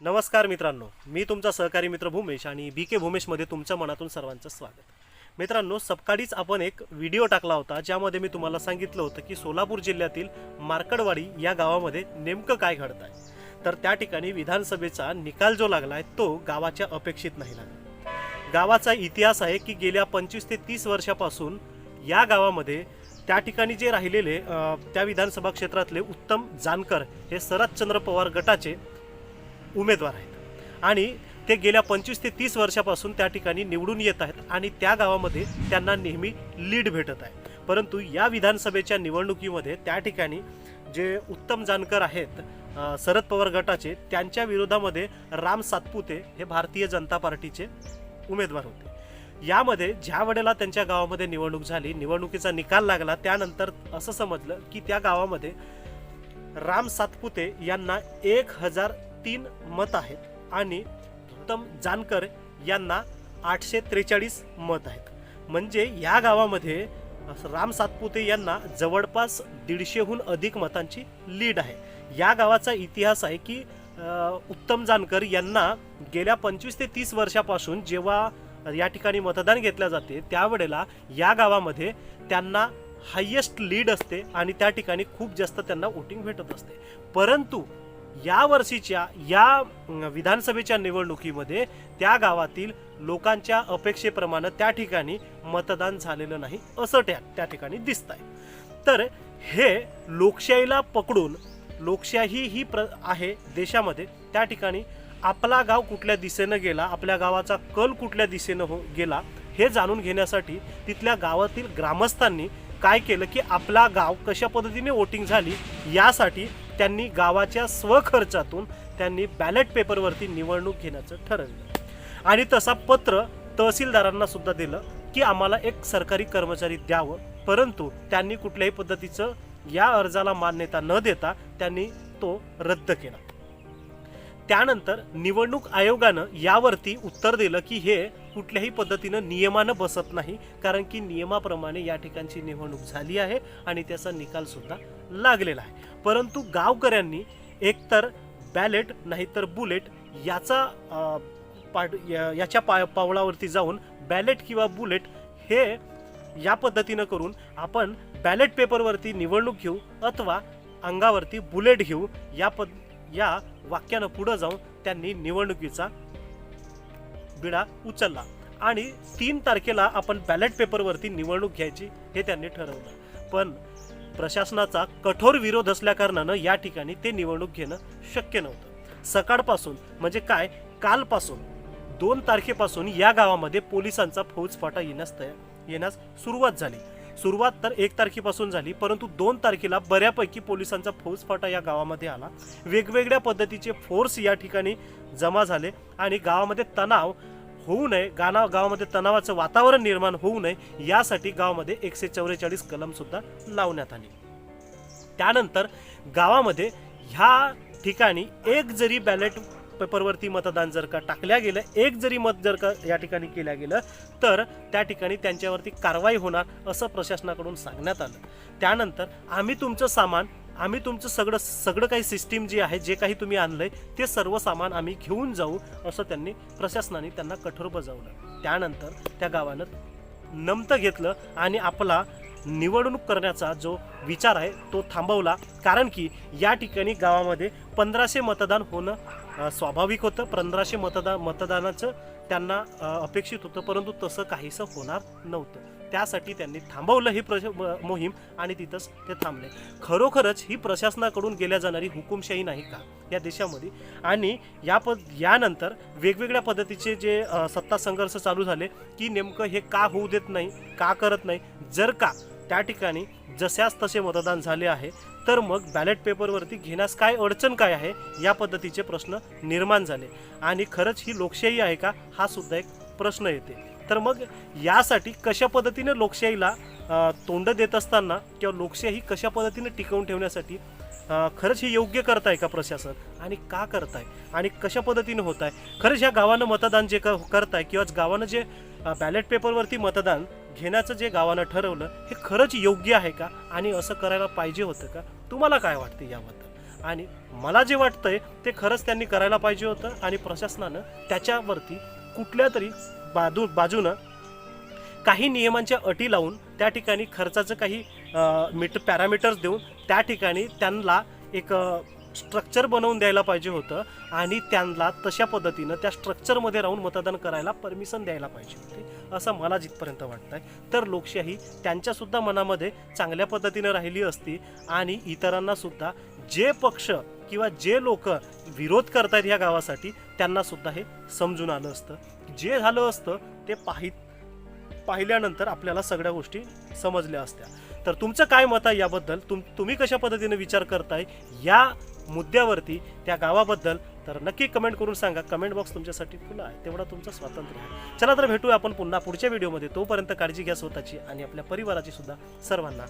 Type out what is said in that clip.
नमस्कार मित्रांनो मी तुमचा सहकारी मित्र भूमेश आणि बी के भूमेशमध्ये तुमच्या मनातून सर्वांचं स्वागत. मित्रांनो सकाळीच आपण एक व्हिडिओ टाकला होता ज्यामध्ये मी तुम्हाला सांगितलं होतं की सोलापूर जिल्ह्यातील मार्कडवाडी या गावामध्ये नेमकं काय घडत आहे तर त्या ठिकाणी विधानसभेचा निकाल जो लागला आहे तो गावाच्या अपेक्षित नाही लागला गावाचा इतिहास आहे की गेल्या पंचवीस ते तीस वर्षापासून या गावामध्ये त्या ठिकाणी जे राहिलेले त्या विधानसभा क्षेत्रातले उत्तम जानकर हे शरदचंद्र पवार गटाचे उमेदवार आहेत. आणि ते गेल्या पंचवीस ते तीस वर्षापासून त्या ठिकाणी निवडून येत आहेत आणि त्या गावामध्ये त्यांना नेहमी लीड भेटत आहे. परंतु या विधानसभेच्या निवडणुकीमध्ये त्या ठिकाणी जे उत्तम जानकर आहेत शरद पवार गटाचे त्यांच्या विरोधामध्ये राम सातपुते हे भारतीय जनता पार्टीचे उमेदवार होते. यामध्ये ज्या वेळेला त्यांच्या गावामध्ये निवडणूक झाली निवडणुकीचा निकाल लागला त्यानंतर असं समजलं की त्या गावामध्ये राम सातपुते यांना एक हजार तीन मत आहेत आणि उत्तम जानकर यांना आठशे त्रेचाळीस मत आहेत. म्हणजे या गावामध्ये राम सातपुते यांना जवळपास दीडशेहून अधिक मतांची लीड आहे. या गावाचा इतिहास आहे की उत्तम जानकर यांना गेल्या पंचवीस ते तीस वर्षापासून जेव्हा या ठिकाणी मतदान घेतल्या जाते त्यावेळेला या गावामध्ये त्यांना हायेस्ट लीड असते आणि त्या ठिकाणी खूप जास्त त्यांना वोटिंग भेटत असते. परंतु या वर्षीच्या या विधानसभेच्या निवडणुकीमध्ये त्या गावातील लोकांच्या अपेक्षेप्रमाणे त्या ठिकाणी मतदान झालेलं नाही असं त्या त्या ठिकाणी दिसत आहे तर हे लोकशाहीला पकडून लोकशाही ही प्र आहे देशामध्ये त्या ठिकाणी आपला गाव कुठल्या दिशेनं गेला आपल्या गावाचा कल कुठल्या दिशेनं हो गेला हे जाणून घेण्यासाठी तिथल्या गावातील ग्रामस्थांनी काय केलं की आपला गाव कशा पद्धतीने वोटिंग झाली यासाठी त्यांनी गावाच्या स्वखर्चातून त्यांनी बॅलेट पेपरवरती निवडणूक घेण्याचं ठरवलं. आणि तसा पत्र तहसीलदारांना सुद्धा दिलं की आम्हाला एक सरकारी कर्मचारी द्यावं परंतु त्यांनी कुठल्याही पद्धतीचं या अर्जाला मान्यता न देता त्यांनी तो रद्द केला. त्यानंतर निवडणूक आयोगानं यावरती उत्तर दिलं की हे कुठल्याही पद्धतीनं नियमानं बसत नाही कारण की नियमाप्रमाणे या ठिकाणची निवडणूक झाली आहे आणि त्याचा निकालसुद्धा लागलेला आहे. परंतु गावकऱ्यांनी एकतर बॅलेट नाहीतर बुलेट याचा पाठ या- याच्या पा पावलावरती जाऊन बॅलेट किंवा बुलेट हे या पद्धतीनं करून आपण बॅलेट पेपरवरती निवडणूक घेऊ अथवा अंगावरती बुलेट घेऊ या पद या वाक्यानं पुढं जाऊन त्यांनी निवडणुकीचा बिडा उचलला. आणि तीन तारखेला आपण बॅलेट पेपरवरती निवडणूक घ्यायची हे त्यांनी ठरवलं. पण प्रशासनाचा कठोर विरोध असल्याकारणानं या ठिकाणी ते निवडणूक घेणं शक्य नव्हतं. सकाळपासून म्हणजे काय? कालपासून दोन तारखेपासून या गावामध्ये पोलिसांचा फौजफाटा येण्यास तयार येण्यास सुरुवात झाली. सुरुवात तर एक तारखेपासून झाली परंतु दोन तारखेला बऱ्यापैकी पोलिसांचा फौजफाटा या गावामध्ये आला. वेगवेगळ्या पद्धतीचे फोर्स या ठिकाणी जमा झाले आणि गावामध्ये तणाव होऊ नये गाणा गावामध्ये तणावाचं वातावरण निर्माण होऊ नये यासाठी गावामध्ये एकशे चौवेचाळीस कलमसुद्धा लावण्यात आली. त्यानंतर गावामध्ये ह्या ठिकाणी एक जरी बॅलेट पेपरवरती मतदान जर का टाकल्या गेलं एक जरी मत जर का या ठिकाणी केल्या गेलं तर त्या ठिकाणी त्यांच्यावरती कारवाई होणार असं प्रशासनाकडून सांगण्यात आलं. त्यानंतर आम्ही तुमचं सामान आम्ही तुमचं सगळं सगळं काही सिस्टीम जी आहे जे काही तुम्ही आणलं आहे ते सर्व सामान आम्ही घेऊन जाऊ असं त्यांनी प्रशासनाने त्यांना कठोर बजावलं. त्यानंतर त्या गावानं नमतं घेतलं आणि आपला निवडणूक करण्याचा जो विचार आहे तो थांबवला. कारण की या ठिकाणी गावामध्ये पंधराशे मतदान होणं स्वाभाविक होतं. पंधराशे मतदान मतदानाचं त्यांना अपेक्षित होतं. परंतु तसं काहीसं होणार नव्हतं. त्यासाठी त्यांनी थांबवलं ही प्रश म- मोहीम आणि तिथंच ते थांबले. खरोखरच ही प्रशासनाकडून गेल्या जाणारी हुकुमशाही नाही का? या देशामध्ये. आणि या पद यानंतर वेगवेगळ्या पद्धतीचे जे सत्ता संघर्ष चालू झाले की नेमकं हे का होऊ देत नाही का करत नाही जर का त्या ठिकाणी जशाच तसे मतदान झाले आहे तर मग बॅलेट पेपरवरती घेण्यास काय अडचण काय आहे या पद्धतीचे प्रश्न निर्माण झाले. आणि खरंच ही लोकशाही आहे का? हा सुद्धा एक प्रश्न येते. तर मग यासाठी कशा पद्धतीने लोकशाहीला तोंड देत असताना किंवा लोकशाही कशा पद्धतीने टिकवून ठेवण्यासाठी खरंच हे योग्य करताय का प्रशासन? आणि का करताय? आणि कशा पद्धतीने होत आहे खरंच ह्या गावानं मतदान जे क- करताय किंवा गावानं जे बॅलेट पेपरवरती मतदान घेण्याचं जे गावानं ठरवलं हे खरंच योग्य आहे का? आणि असं करायला पाहिजे होतं का? तुम्हाला काय वाटतं याबद्दल? आणि मला जे वाटतंय ते खरंच त्यांनी करायला पाहिजे होतं आणि प्रशासनानं त्याच्यावरती कुठल्या तरी बाजू बाजूनं काही नियमांच्या अटी लावून त्या ठिकाणी खर्चाचं काही मीट पॅरामीटर्स देऊन त्या ठिकाणी त्यांना एक स्ट्रक्चर बनवून द्यायला पाहिजे होतं आणि त्यांना तशा पद्धतीनं त्या स्ट्रक्चरमध्ये राहून मतदान करायला परमिशन द्यायला पाहिजे होती असं मला जिथपर्यंत वाटतं आहे तर लोकशाही त्यांच्यासुद्धा मनामध्ये चांगल्या पद्धतीनं राहिली असती आणि इतरांनासुद्धा जे पक्ष किंवा जे लोक विरोध करतात ह्या गावासाठी त्यांनासुद्धा हे समजून आलं असतं. जे झालं असतं ते पाहि पाहिल्यानंतर आपल्याला सगळ्या गोष्टी समजल्या असत्या. तर तुमचं काय मत आहे याबद्दल? तुम तुम्ही कशा पद्धतीने विचार करताय? या मुद्द्यावरती त्या गावाबद्दल तर नक्की कमेंट करून सांगा. कमेंट बॉक्स तुमच्यासाठी खुला आहे. तेवढा तुमचं स्वातंत्र्य आहे. चला तर भेटूया आपण पुन्हा पुढच्या व्हिडिओमध्ये तोपर्यंत काळजी घ्या स्वतःची आणि आपल्या परिवाराची सुद्धा सर्वांना.